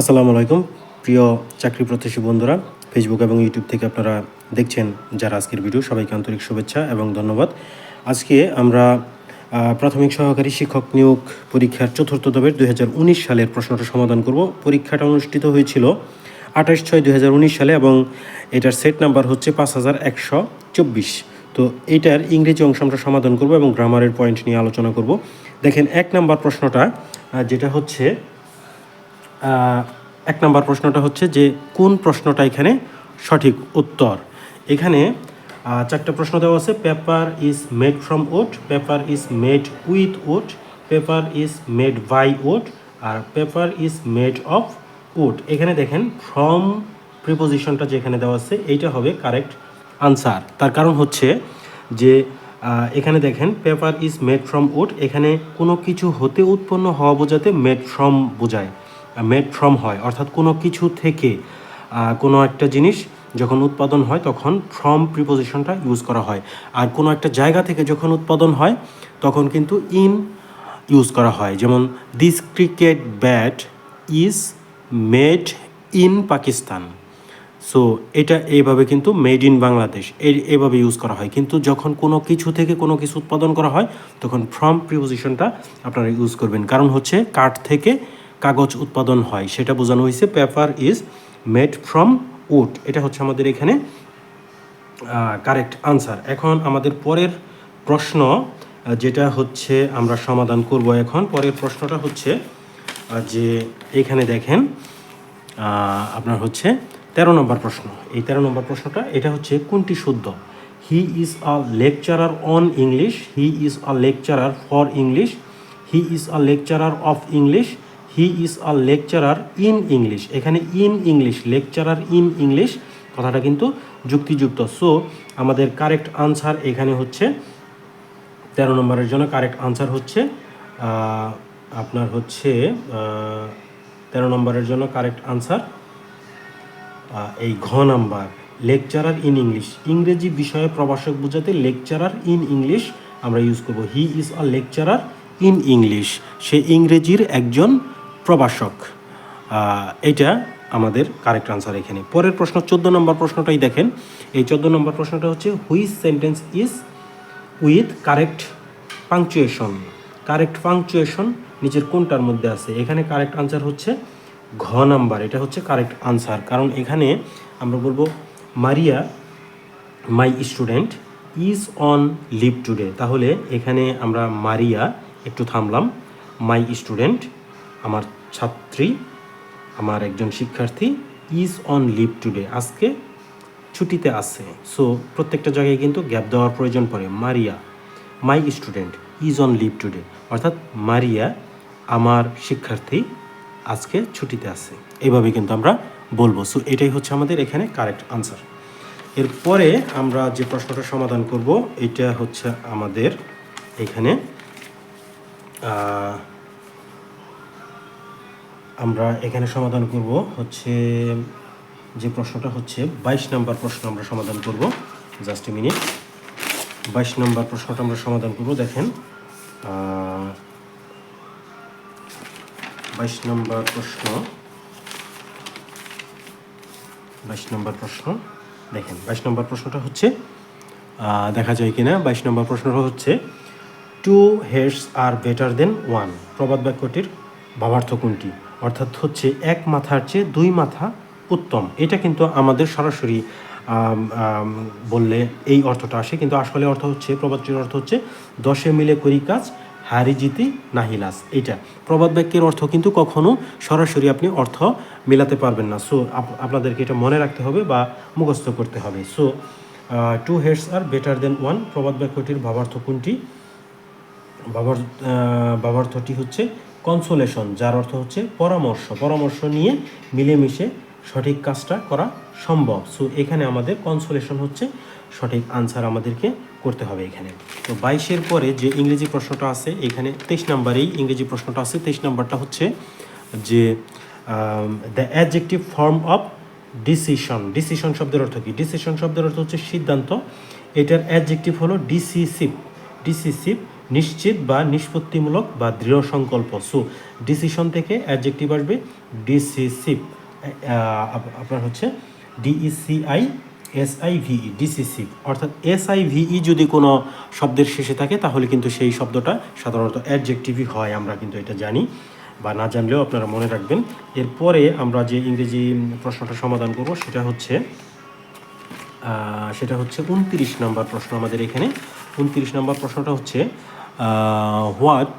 আসসালামু আলাইকুম। প্রিয় চাকরি প্রত্যাশী বন্ধুরা ফেসবুক এবং ইউটিউব থেকে আপনারা দেখছেন যারা আজকের ভিডিও, সবাইকে আন্তরিক শুভেচ্ছা এবং ধন্যবাদ। আজকে আমরা প্রাথমিক সহকারী শিক্ষক নিয়োগ পরীক্ষার চতুর্থ দবের দুই সালের প্রশ্নটা সমাধান করব। পরীক্ষাটা অনুষ্ঠিত হয়েছিল আঠাশ ছয় দুই সালে এবং এটার সেট নাম্বার হচ্ছে পাঁচ হাজার একশো চব্বিশ। তো এটার ইংরেজি অংশ আমরা সমাধান করব এবং গ্রামারের পয়েন্ট নিয়ে আলোচনা করব। দেখেন এক নাম্বার প্রশ্নটা যেটা হচ্ছে এক নম্বর প্রশ্নটা হচ্ছে যে কোন প্রশ্নটা এখানে সঠিক উত্তর? এখানে চারটা প্রশ্ন দেওয়া আছে। Paper is made from oat paper is made with oat paper is made by oat R paper is made of oat এখানে দেখেন ফ্রম প্রিপোজিশনটা যেখানে দেওয়া আছে, এইটা হবে কারেক্ট আনসার তার কারণ হচ্ছে যে এখানে দেখেন paper is made from wood এখানে কোনো কিছু হতে উৎপন্ন হওয়া বোঝাতে মেড ফ্রম বোঝায়। মেড ফ্রম হয়। অর্থাৎ কোনো কিছু থেকে কোনো একটা জিনিস যখন উৎপাদন হয় তখন ফ্রম প্রিপোজিশনটা ইউজ করা হয়। আর কোনো একটা জায়গা থেকে যখন উৎপাদন হয় তখন কিন্তু ইন ইউজ করা হয়। যেমন this cricket bat is made in Pakistan so এটা এইভাবে কিন্তু মেড ইন বাংলাদেশ এই, এইভাবে ইউজ করা হয়। কিন্তু যখন কোনো কিছু থেকে কোনো কিছু উৎপাদন করা হয় তখন ফ্রম প্রিপোজিশনটা আপনারা ইউজ করবেন। কারণ হচ্ছে কাঠ থেকে কাগজ উৎপাদন হয়, সেটা বোঝানো হয়েছে paper is made from wood এটা হচ্ছে আমাদের এখানে কারেক্ট আনসার এখন আমাদের পরের প্রশ্ন যেটা হচ্ছে আমরা সমাধান করব এখন। পরের প্রশ্নটা হচ্ছে যে এখানে দেখেন আপনার হচ্ছে তেরো নম্বর প্রশ্ন। এই তেরো নম্বর প্রশ্নটা, এটা হচ্ছে কোনটি শুদ্ধ? He is a lecturer on English he is a lecturer for English he is a lecturer of English he is a lecturer in English এখানে in English lecturer in English কথাটা কিন্তু যুক্তিযুক্ত। সো আমাদের কারেক্ট আনসার এখানে হচ্ছে, তেরো নম্বরের জন্য কারেক্ট আনসার হচ্ছে আপনার হচ্ছে তেরো নম্বরের জন্য কারেক্ট আনসার এই ঘ নাম্বার লেকচারার ইন ইংলিশ ইংরেজি বিষয়ে প্রভাষক বোঝাতে লেকচারার ইন ইংলিশ আমরা ইউজ করব। He is a lecturer in English সে ইংরেজির একজন প্রভাষক। এটা আমাদের কারেক্ট আনসার এখানে। পরের প্রশ্ন, চোদ্দ নম্বর প্রশ্নটাই দেখেন। এই চোদ্দ নম্বর প্রশ্নটা হচ্ছে which sentence is with correct punctuation correct punctuation নিচের কোনটার মধ্যে আছে? এখানে কারেক্ট আনসার হচ্ছে ঘ নাম্বার। এটা হচ্ছে কারেক্ট আনসার কারণ এখানে আমরা বলব, Maria my student is on leave today তাহলে এখানে আমরা মারিয়া একটু থামলাম। মাই স্টুডেন্ট আমার ছাত্রী, আমার একজন শিক্ষার্থী ইজ অন লিভ টুডে আজকে ছুটিতে আছে। সো প্রত্যেকটা জায়গায় কিন্তু গ্যাপ দেওয়ার প্রয়োজন পড়ে। Maria my student is on leave today অর্থাৎ মারিয়া, আমার শিক্ষার্থী, আজকে ছুটিতে আছে। এইভাবে কিন্তু আমরা বলব। সো এটাই হচ্ছে আমাদের এখানে কারেক্ট আনসার এরপরে আমরা যে প্রশ্নটা সমাধান করব, এটা হচ্ছে আমাদের এখানে আমরা এখানে সমাধান করব হচ্ছে, যে প্রশ্নটা হচ্ছে, বাইশ নম্বর প্রশ্ন আমরা সমাধান করব। Just minute. বাইশ নম্বর প্রশ্নটা আমরা সমাধান করব, দেখেন বাইশ নম্বর প্রশ্ন, বাইশ নম্বর প্রশ্ন, দেখেন, বাইশ নম্বর প্রশ্নটা হচ্ছে দেখা যায় কিনা, বাইশ নম্বর প্রশ্নটা হচ্ছে two heads are better than one প্রবাদ বাক্যটির ভাবার্থ কোনটি? অর্থাৎ হচ্ছে এক মাথার চেয়ে দুই মাথা উত্তম। এটা কিন্তু আমাদের সরাসরি বললে এই অর্থটা আসে। কিন্তু আসলে অর্থ হচ্ছে প্রবাদটির অর্থ হচ্ছে দশে মিলে করি কাজ হারি জিতি নাহিলাস এটা প্রবাদ বাক্যের অর্থ কিন্তু কখনো সরাসরি আপনি অর্থ মেলাতে পারবেন না। সো আপনাদেরকে এটা মনে রাখতে হবে বা মুখস্থ করতে হবে। So two heads are better than one প্রবাদ বাক্যটির ভাবার্থ কোনটি? বাবার আহ, বাবার্থটি হচ্ছে কনসোলেশন যার অর্থ হচ্ছে পরামর্শ। পরামর্শ নিয়ে মিলেমিশে সঠিক কাজটা করা সম্ভব। সো এখানে আমাদের কনসোলেশন হচ্ছে সঠিক আনসার আমাদেরকে করতে হবে এখানে। তো বাইশের পরে যে ইংরেজি প্রশ্নটা আছে, এখানে তেইশ নাম্বারেই ইংরেজি প্রশ্নটা আছে। তেইশ নাম্বারটা হচ্ছে যে the adjective form of decision decision শব্দের অর্থ কী? ডিসিশন শব্দের অর্থ হচ্ছে সিদ্ধান্ত। এটার অ্যাডজেক্টিভ হলো ডিসিসিভ ডিসিসিভ নিশ্চিত বা নিষ্পত্তিমূলক বা দৃঢ় সংকল্প। সো ডিসিশন থেকে অ্যাডজেক্টিভ আসবে ডিসিসিভ আপনার হচ্ছে ডিইসিআই এসআইভিই ডিসিসিভ অর্থাৎ এসআইভিই যদি কোনো শব্দের শেষে থাকে, তাহলে কিন্তু সেই শব্দটা সাধারণত অ্যাডজেক্টিভই হয়, আমরা কিন্তু এটা জানি। বা না জানলেও আপনারা মনে রাখবেন। এরপরে আমরা যে ইংরেজি প্রশ্নটা সমাধান করব, সেটা হচ্ছে সেটা হচ্ছে উনত্রিশ নম্বর প্রশ্ন আমাদের এখানে। উনত্রিশ নম্বর প্রশ্নটা হচ্ছে what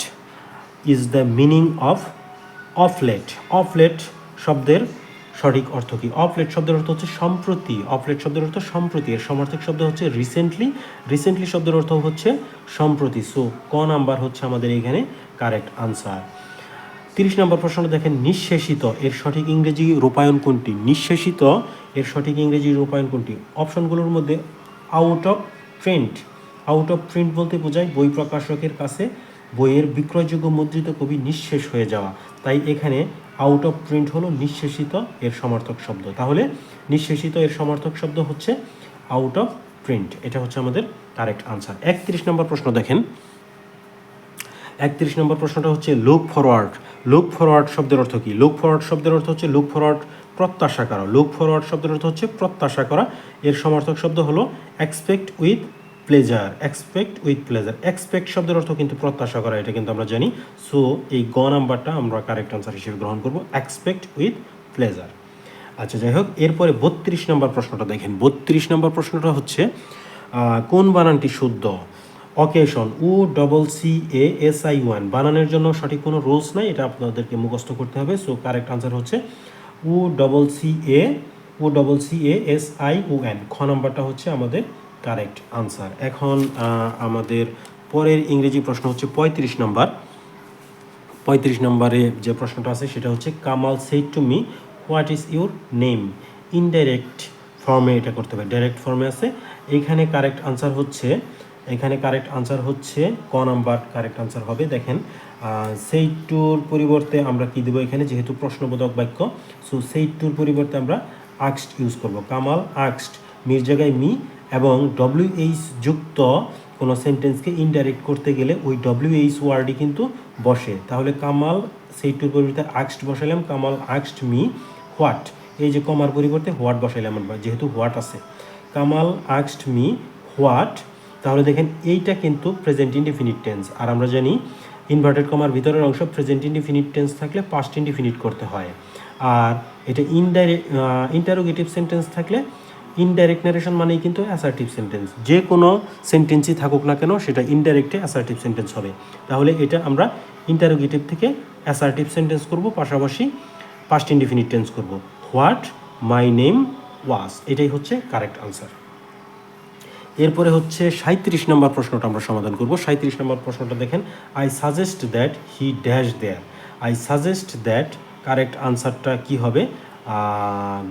is the meaning of of late of late শব্দের সঠিক অর্থ কী? অফলেট শব্দের অর্থ হচ্ছে সম্প্রতি। অফলেট শব্দের অর্থ সম্প্রতি। এর সমার্থক শব্দ হচ্ছে রিসেন্টলি রিসেন্টলি শব্দের অর্থ হচ্ছে সম্প্রতি। সো ক নাম্বার হচ্ছে আমাদের এখানে কারেক্ট আনসার তিরিশ নম্বর প্রশ্নটা দেখেন, নিঃশেষিত। এর সঠিক ইংরেজি রূপায়ণ কোনটি? নিঃশেষিত। এর সঠিক ইংরেজি রূপায়ণ কোনটি? অপশনগুলোর মধ্যে out of print out of print বলতে বোঝায় বই প্রকাশকের কাছে বইয়ের বিক্রয়যোগ্য মুদ্রিত কবি নিঃশেষ হয়ে যাওয়া। তাই এখানে আউট অফ প্রিন্ট হলো নিঃশেষিত এর সমর্থক শব্দ। তাহলে নিঃশেষিত এর সমর্থক শব্দ হচ্ছে আউট অফ প্রিন্ট এটা হচ্ছে আমাদের কারেক্ট আনসার একত্রিশ নম্বর প্রশ্ন দেখেন। একত্রিশ নম্বর প্রশ্নটা হচ্ছে লুক ফরওয়ার্ড লুক ফরওয়ার্ড শব্দের অর্থ কী? লুক ফরওয়ার্ড শব্দের অর্থ হচ্ছে লুক ফরওয়ার্ড প্রত্যাশা করা। লুক ফরওয়ার্ড শব্দের অর্থ হচ্ছে প্রত্যাশা করা। এর সমর্থক শব্দ হলো expect with pleasure expect with pleasure expect শব্দের অর্থ কিন্তু প্রত্যাশা করা, এটা কিন্তু আমরা জানি। সো এই গ নাম্বারটা আমরা কারেক্ট আনসার হিসেবে গ্রহণ করব এক্সপেক্ট উইথ প্লেজার আচ্ছা যাই হোক, এরপরে বত্রিশ নম্বর প্রশ্নটা দেখেন। বত্রিশ নম্বর প্রশ্নটা হচ্ছে কোন বানানটি শুদ্ধ? Occasion O double C A S I one বানানের জন্য সঠিক কোনো রুলস নাই, এটা আপনাদেরকে মুখস্থ করতে হবে। সো কারেক্ট আনসার হচ্ছে O double C A O double C A S I O N খ নাম্বারটা হচ্ছে আমাদের কারেক্ট আনসার এখন আমাদের পরের ইংরেজি প্রশ্ন হচ্ছে পঁয়ত্রিশ নম্বর। পঁয়ত্রিশ নম্বরে যে প্রশ্নটা আছে, সেটা হচ্ছে, Kamal said to me what is your name indirect ফর্মে এটা করতে হবে। ডাইরেক্ট ফর্মে আছে। এখানে কারেক্ট আনসার হচ্ছে, এখানে কারেক্ট আনসার হচ্ছে, ক নাম্বার কারেক্ট আনসার হবে। দেখেন সেই টুর পরিবর্তে আমরা কি দেবো এখানে? যেহেতু প্রশ্নবোধক বাক্য সো সেই টুর পরিবর্তে আমরা আক্সড ইউজ করব। কামাল আক্সড মির জায়গায় মি এবং ডব্লিউ এইচ যুক্ত কোনো সেন্টেন্সকে ইনডাইরেক্ট করতে গেলে ওই ডব্লিউ এইচ ওয়ার্ডই কিন্তু বসে। তাহলে কামাল, সেইটুর পরিবর্তে আক্সড বসাইলাম, কামাল, আক্সড মি, হোয়াট? এই যে কমার পরিবর্তে হোয়াট বসাইলাম আমরা, যেহেতু হোয়াট আছে। কামাল, আক্সড মি, হোয়াট? তাহলে দেখেন এইটা কিন্তু প্রেজেন্ট ইনডিফিনিট টেন্স আর আমরা জানি ইনভার্টেড কমার ভিতরের অংশ প্রেজেন্ট ইনডিফিনিট টেন্স থাকলে পাস্ট ইনডিফিনিট করতে হয়। আর এটা ইনডাইরেক্ট ইন্টারোগেটিভ সেন্টেন্স থাকলে ইনডাইরেক্ট নারেশন মানেই কিন্তু অ্যাসার্টিভ সেন্টেন্স যে কোনো সেন্টেন্সই থাকুক না কেন, সেটা ইনডাইরেক্টে অ্যাসার্টিভ সেন্টেন্স হবে। তাহলে এটা আমরা ইন্টারোগেটিভ থেকে অ্যাসার্টিভ সেন্টেন্স করব, পাশাপাশি পাস্ট ইনডিফিনিট টেন্স করব। হোয়াট মাই নেম ওয়াজ এটাই হচ্ছে কারেক্ট আনসার এরপরে হচ্ছে সাঁত্রিশ নম্বর প্রশ্নটা আমরা সমাধান করব। সাঁত্রিশ নম্বর প্রশ্নটা দেখেন I suggest that he dash there I suggest that correct আনসারটা কি হবে?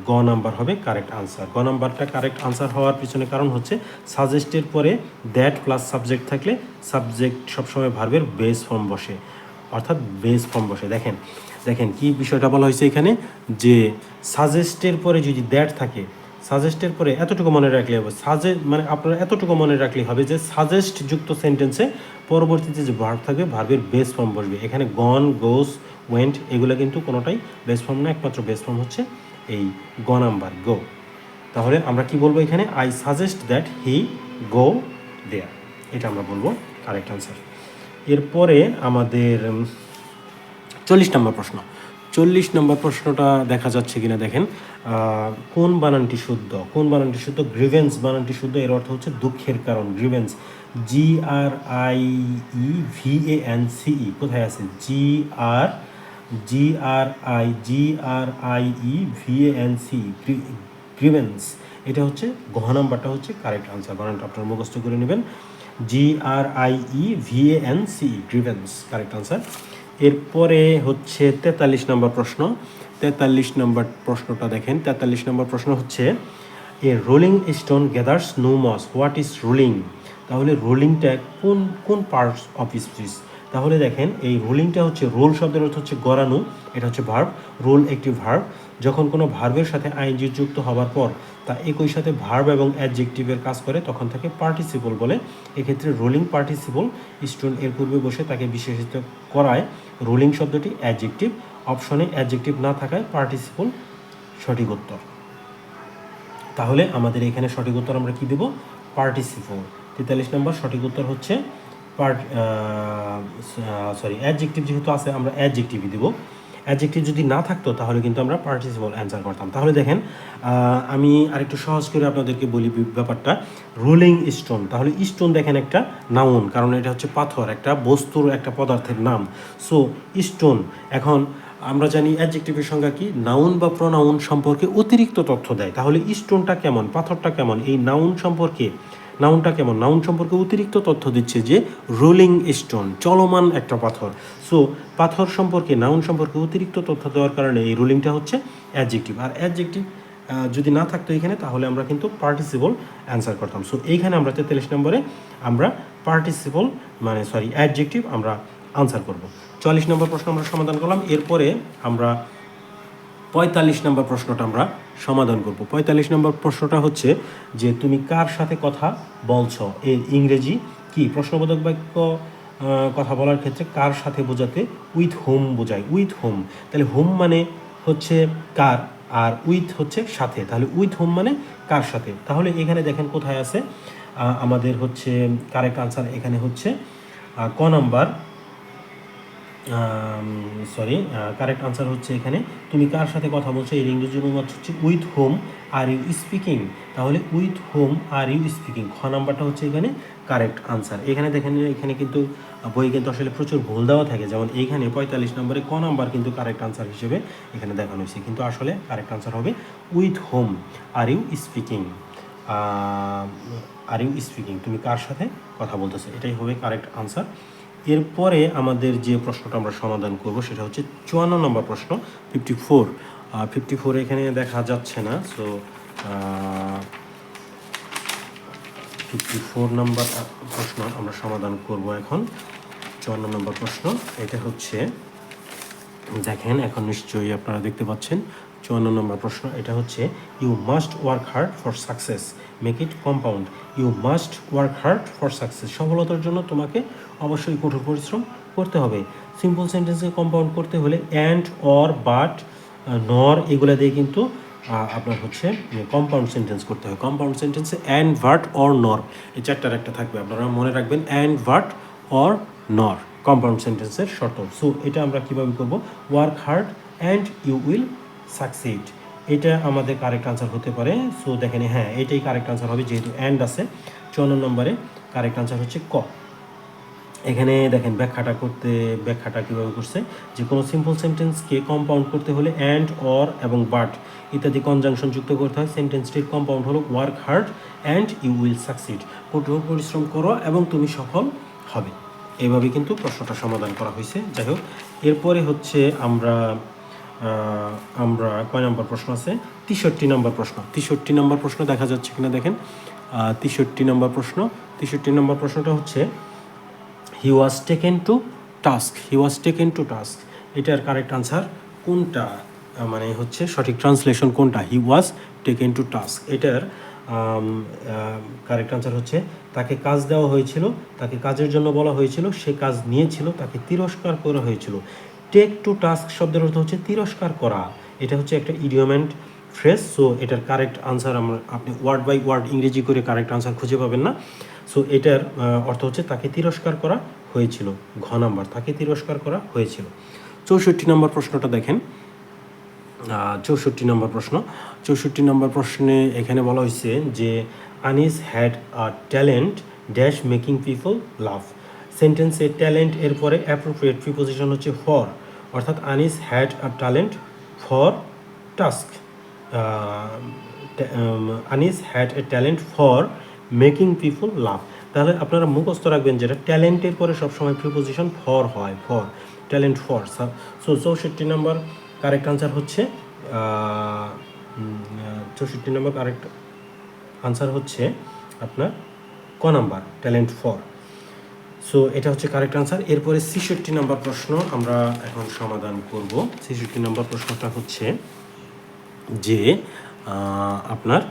গ নাম্বার হবে কারেক্ট আনসার গ নাম্বারটা কারেক্ট আনসার হওয়ার পিছনে কারণ হচ্ছে সাজেস্টের পরে দ্যাট প্লাস সাবজেক্ট থাকলে সাবজেক্ট সবসময় ভার্বের বেস ফর্ম বসে। অর্থাৎ বেস ফর্ম বসে। দেখেন দেখেন কি বিষয়টা বলা হয়েছে এখানে? যে সাজেস্টের পরে যদি দ্যাট থাকে সাজেস্টের পরে এতটুকু মনে রাখলে হবে সাজে মানে আপনারা এতটুকু মনে রাখলে হবে যে সাজেস্ট যুক্ত সেন্টেন্সে পরবর্তীতে যে ভার্ব থাকবে ভার্বের বেস ফর্ম বসবে। এখানে গন গোস ওয়েন্ট এগুলো কিন্তু কোনোটাই বেস ফর্ম না, একমাত্র বেস ফর্ম হচ্ছে এই গ নাম্বার গো তাহলে আমরা কি বলব এখানে? I suggest that he go there এটা আমরা বলব কারেক্ট আনসার এরপরে আমাদের চল্লিশ নম্বর প্রশ্ন। চল্লিশ নম্বর প্রশ্নটা দেখা যাচ্ছে কিনা দেখেন। কোন বানানটি শুদ্ধ? কোন বানানটি শুদ্ধ? গ্রিভেন্স বানানটি শুদ্ধ? এর অর্থ হচ্ছে দুঃখের কারণ grievance G R I E V A N C E কোথায় আছে? G R G R I G R I E V N C grievance এটা হচ্ছে ঘ নাম্বারটা হচ্ছে কারেক্ট আনসার বানানটা আপনারা মুখস্থ করে নেবেন। G R I E V N C grievance correct answer এরপরে হচ্ছে তেতাল্লিশ নম্বর প্রশ্ন। তেতাল্লিশ নম্বর প্রশ্নটা দেখেন। তেতাল্লিশ নম্বর প্রশ্ন হচ্ছে, a rolling stone gathers no moss what is rolling তাহলে রোলিংটা কোন কোন পার্টস অফ স্পিচ তাহলে দেখেন এই রোলিংটা হচ্ছে রোল শব্দের অর্থ হচ্ছে গড়ানো, এটা হচ্ছে ভার্ব রোল একটি ভার্ব যখন কোনো ভার্বের সাথে আইনজি যুক্ত হওয়ার পর তা একই সাথে ভার্ব এবং অ্যাডজেক্টিভের কাজ করে, তখন তাকে পার্টিসিপল বলে। এক্ষেত্রে রোলিং পার্টিসিপল স্টোন এর পূর্বে বসে তাকে বিশেষিত করায় রোলিং শব্দটি অ্যাডজেক্টিভ অপশনে অ্যাডজেক্টিভ না থাকায় পার্টিসিপল সঠিক উত্তর। তাহলে আমাদের এখানে সঠিক উত্তর আমরা কি দেব? পার্টিসিপল তেতাল্লিশ নম্বর সঠিক উত্তর হচ্ছে পার্ট সরি অ্যাডজেক্টিভ যেহেতু আছে, আমরা অ্যাডজেক্টিভই দেবো। অ্যাডজেক্টিভ যদি না থাকতো, তাহলে কিন্তু আমরা পার্টিসিপল অ্যান্সার করতাম। তাহলে দেখেন আমি আরেকটু সহজ করে আপনাদেরকে বলি ব্যাপারটা। রোলিং স্টোন তাহলে স্টোন দেখেন একটা নাউন কারণ এটা হচ্ছে পাথর, একটা বস্তুর, একটা পদার্থের নাম। সো স্টোন এখন আমরা জানি অ্যাডজেক্টিভের সংজ্ঞা কি? নাউন বা প্রনাউন সম্পর্কে অতিরিক্ত তথ্য দেয়। তাহলে স্টোনটা কেমন? পাথরটা কেমন? এই নাউন সম্পর্কে নাউনটা কেমন? নাউন সম্পর্কে অতিরিক্ত তথ্য দিচ্ছে যে, রোলিং স্টোন, চলমান একটা পাথর। সো পাথর সম্পর্কে, নাউন সম্পর্কে অতিরিক্ত তথ্য দেওয়ার কারণে এই রোলিংটা হচ্ছে অ্যাডজেক্টিভ আর অ্যাডজেক্টিভ যদি না থাকতো এখানে, তাহলে আমরা কিন্তু পার্টিসিপল অ্যান্সার করতাম। সো এইখানে আমরা তেতাল্লিশ নম্বরে আমরা পার্টিসিপল মানে সরি অ্যাডজেক্টিভ আমরা আনসার করব। চুয়াল্লিশ নম্বর প্রশ্ন আমরা সমাধান করলাম। এরপরে আমরা পঁয়তাল্লিশ নম্বর প্রশ্নটা আমরা সমাধান করব। পঁয়তাল্লিশ নম্বর প্রশ্নটা হচ্ছে যে তুমি কার সাথে কথা বলছো? এর ইংরেজি কি? প্রশ্নবোধক বাক্য কথা বলার ক্ষেত্রে কার সাথে বোঝাতে? উইথ হোম বোঝায়। উইথ হোম তাহলে হোম মানে হচ্ছে কার, আর উইথ হচ্ছে সাথে। তাহলে উইথ হোম মানে কার সাথে? তাহলে এখানে দেখেন কোথায় আছে আমাদের হচ্ছে কারেক্ট আনসার এখানে হচ্ছে ক নাম্বার। সরি কারেক্ট আনসার হচ্ছে এখানে, তুমি কার সাথে কথা বলছো? এর ইংরেজি অনুবাদ হচ্ছে with whom are you speaking তাহলে with whom are you speaking খ নাম্বারটা হচ্ছে এখানে কারেক্ট আনসার এখানে দেখেন, এখানে কিন্তু বই কিন্তু আসলে প্রচুর ভুল দেওয়া থাকে। যেমন এইখানে পঁয়তাল্লিশ নম্বরে ক নাম্বার কিন্তু কারেক্ট আনসার হিসেবে এখানে দেখানো হয়েছে। কিন্তু আসলে কারেক্ট আনসার হবে with whom are you speaking are you speaking তুমি কার সাথে কথা বলতেছো? এটাই হবে কারেক্ট আনসার এরপরে আমাদের যে প্রশ্নটা আমরা সমাধান করব সেটা হচ্ছে চুয়ান্ন নম্বর প্রশ্ন ফিফটি ফোর ফিফটি ফোর এখানে দেখা যাচ্ছে না সো ফিফটি ফোর নাম্বার প্রশ্ন আমরা সমাধান করব এখন। চুয়ান্ন নম্বর প্রশ্ন, এটা হচ্ছে, দেখেন, এখন নিশ্চয়ই আপনারা দেখতে পাচ্ছেন চুয়ান্ন নম্বর প্রশ্ন, এটা হচ্ছে you must work hard for success make it compound you must work hard for success সফলতার জন্য তোমাকে অবশ্যই কঠোর পরিশ্রম করতে হবে। সিম্পল সেন্টেন্সকে কম্পাউন্ড করতে হলে অ্যান্ড অর বাট নর এগুলো দিয়ে কিন্তু আপনার হচ্ছে কম্পাউন্ড সেন্টেন্স করতে হয়। কম্পাউন্ড সেন্টেন্সে অ্যান্ড ভার্ট অর নর এই চারটার একটা থাকবে। আপনারা মনে রাখবেন and but or nor compound সেন্টেন্সের শর্ত। সো এটা আমরা কীভাবে করব? Work hard and you will succeed এটা আমাদের কারেক্ট আনসার হতে পারে। সো দেখেন হ্যাঁ এটাই কারেক্ট আনসার হবে, যেহেতু অ্যান্ড আছে, চুয়ান্ন নম্বরে কারেক্ট আনসার হচ্ছে ক। এখানে দেখেন, ব্যাখ্যাটা করতে, ব্যাখ্যাটা কীভাবে করছে, যে কোনো সিম্পল সেন্টেন্সকে কম্পাউন্ড করতে হলে অ্যান্ড অর এবং বাট ইত্যাদি কনজাংশন যুক্ত করতে হয়। সেন্টেন্সটির কম্পাউন্ড হলো work hard and you will succeed কঠোর পরিশ্রম করো এবং তুমি সফল হবে। এভাবে কিন্তু প্রশ্নটা সমাধান করা হয়েছে। যাই হোক, এরপরে হচ্ছে আমরা আমরা কয় নম্বর প্রশ্ন আছে? তেষট্টি নম্বর প্রশ্ন। তেষট্টি নম্বর প্রশ্ন দেখা যাচ্ছে কিনা দেখেন। তেষট্টি নম্বর প্রশ্ন। তেষট্টি নম্বর প্রশ্নটা হচ্ছে he was taken to task he was taken to task এটার কারেক্ট আনসার কোনটা? মানে হচ্ছে সঠিক ট্রান্সলেশন কোনটা? He was taken to task এটার কারেক্ট আনসার হচ্ছে, তাকে কাজ দেওয়া হয়েছিল, তাকে কাজের জন্য বলা হয়েছিল, সে কাজ নিয়েছিল, তাকে তিরস্কার করা হয়েছিল। টেক টু টাস্ক শব্দের অর্থ হচ্ছে তিরস্কার করা। এটা হচ্ছে একটা ইডিওমেন্ট ফ্রেশ সো এটার কারেক্ট আনসার আমরা আপনি ওয়ার্ড বাই ওয়ার্ড ইংরেজি করে কারেক্ট আনসার খুঁজে পাবেন না। সো এটার অর্থ হচ্ছে তাকে তিরস্কার করা হয়েছিল। ঘ নাম্বার, তাকে তিরস্কার করা হয়েছিল। চৌষট্টি নম্বর প্রশ্নটা দেখেন। চৌষট্টি নম্বর প্রশ্ন। চৌষট্টি নম্বর প্রশ্নে এখানে বলা হয়েছে যে Anis had a talent dash making people love সেন্টেন্সে ট্যালেন্ট এর পরে অ্যাপ্রোপ্রিয়েট প্রিপোজিশন হচ্ছে ফর অর্থাৎ Anis had a talent for task Anis had a talent for making people love তাহলে আপনারা মুখস্থ রাখবেন যেটা ট্যালেন্টের পরে সবসময় প্রিপোজিশন ফর হয় ফর ট্যালেন্ট ফর সো চৌষট্টি নম্বর কারেক্ট আনসার হচ্ছে চৌষট্টি নম্বর কারেক্ট আনসার হচ্ছে আপনার ক নাম্বার ট্যালেন্ট ফর সো এটা হচ্ছে কারেক্ট আনসার এরপরে ছেষট্টি নম্বর প্রশ্ন আমরা এখন সমাধান করব। ছেষট্টি নম্বর প্রশ্নটা হচ্ছে যে আপনার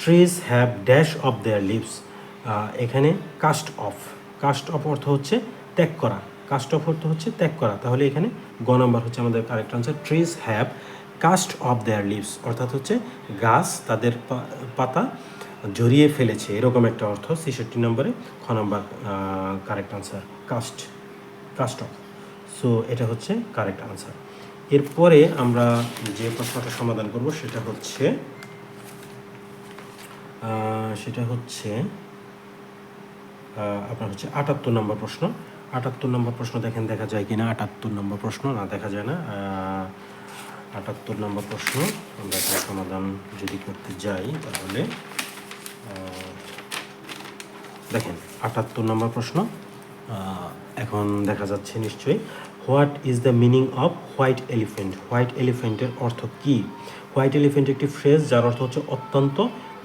trees have dash of their leaves এখানে কাস্ট অফ কাস্ট অফ অর্থ হচ্ছে ত্যাগ করা। কাস্ট অফ অর্থ হচ্ছে ত্যাগ করা। তাহলে এখানে গ নম্বর হচ্ছে আমাদের correct answer trees have cast off their leaves অর্থাৎ হচ্ছে গাছ, তাদের পাতা জড়িয়ে ফেলেছে, এরকম একটা অর্থ, ছেষট্টি নম্বরে খ নম্বর correct answer cast cast off so এটা হচ্ছে কারেক্ট আনসার এরপরে আমরা যে প্রশ্নটা সমাধান করব সেটা হচ্ছে সেটা হচ্ছে আপনার হচ্ছে আটাত্তর নম্বর প্রশ্ন। আটাত্তর নম্বর প্রশ্ন দেখেন দেখা যায় কি না আটাত্তর নম্বর প্রশ্ন, না, দেখা যায় না। আটাত্তর নম্বর প্রশ্ন, আমরা সমাধান যদি করতে যাই তাহলে দেখেন, আটাত্তর নম্বর প্রশ্ন। এখন দেখা যাচ্ছে নিশ্চয়ই, what is the meaning of white elephant? White এলিফেন্টের অর্থ কি? হোয়াইট এলিফেন্ট একটি ফ্রেজ, যার অর্থ হচ্ছে অত্যন্ত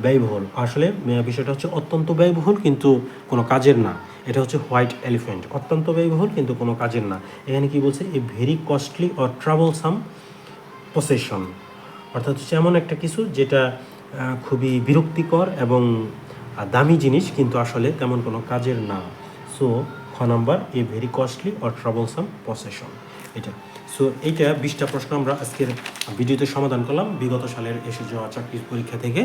ব্যয়বহুল। আসলে বিষয়টা হচ্ছে অত্যন্ত ব্যয়বহুল, কিন্তু কোনো কাজের না। এটা হচ্ছে হোয়াইট এলিফেন্ট। অত্যন্ত ব্যয়বহুল, কিন্তু কোনো কাজের না। এখানে কি বলছে? A very costly or troublesome possession. অর্থাৎ হচ্ছে এমন একটা কিছু যেটা খুবই বিরক্তিকর এবং দামি জিনিস, কিন্তু আসলে তেমন কোনো কাজের না। সো খ number a very costly or troublesome possession এটা। সো এইটা বিশটা প্রশ্ন আমরা আজকের ভিডিওতে সমাধান করলাম। বিগত সালের এসে যাওয়া চাকরির পরীক্ষা থেকে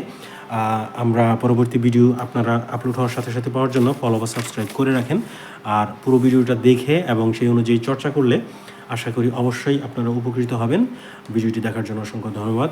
আমরা পরবর্তী ভিডিও আপনারা আপলোড হওয়ার সাথে সাথে পাওয়ার জন্য ফলো বা সাবস্ক্রাইব করে রাখেন। আর পুরো ভিডিওটা দেখে এবং সেই অনুযায়ী চর্চা করলে আশা করি অবশ্যই আপনারা উপকৃত হবেন। ভিডিওটি দেখার জন্য অসংখ্য ধন্যবাদ।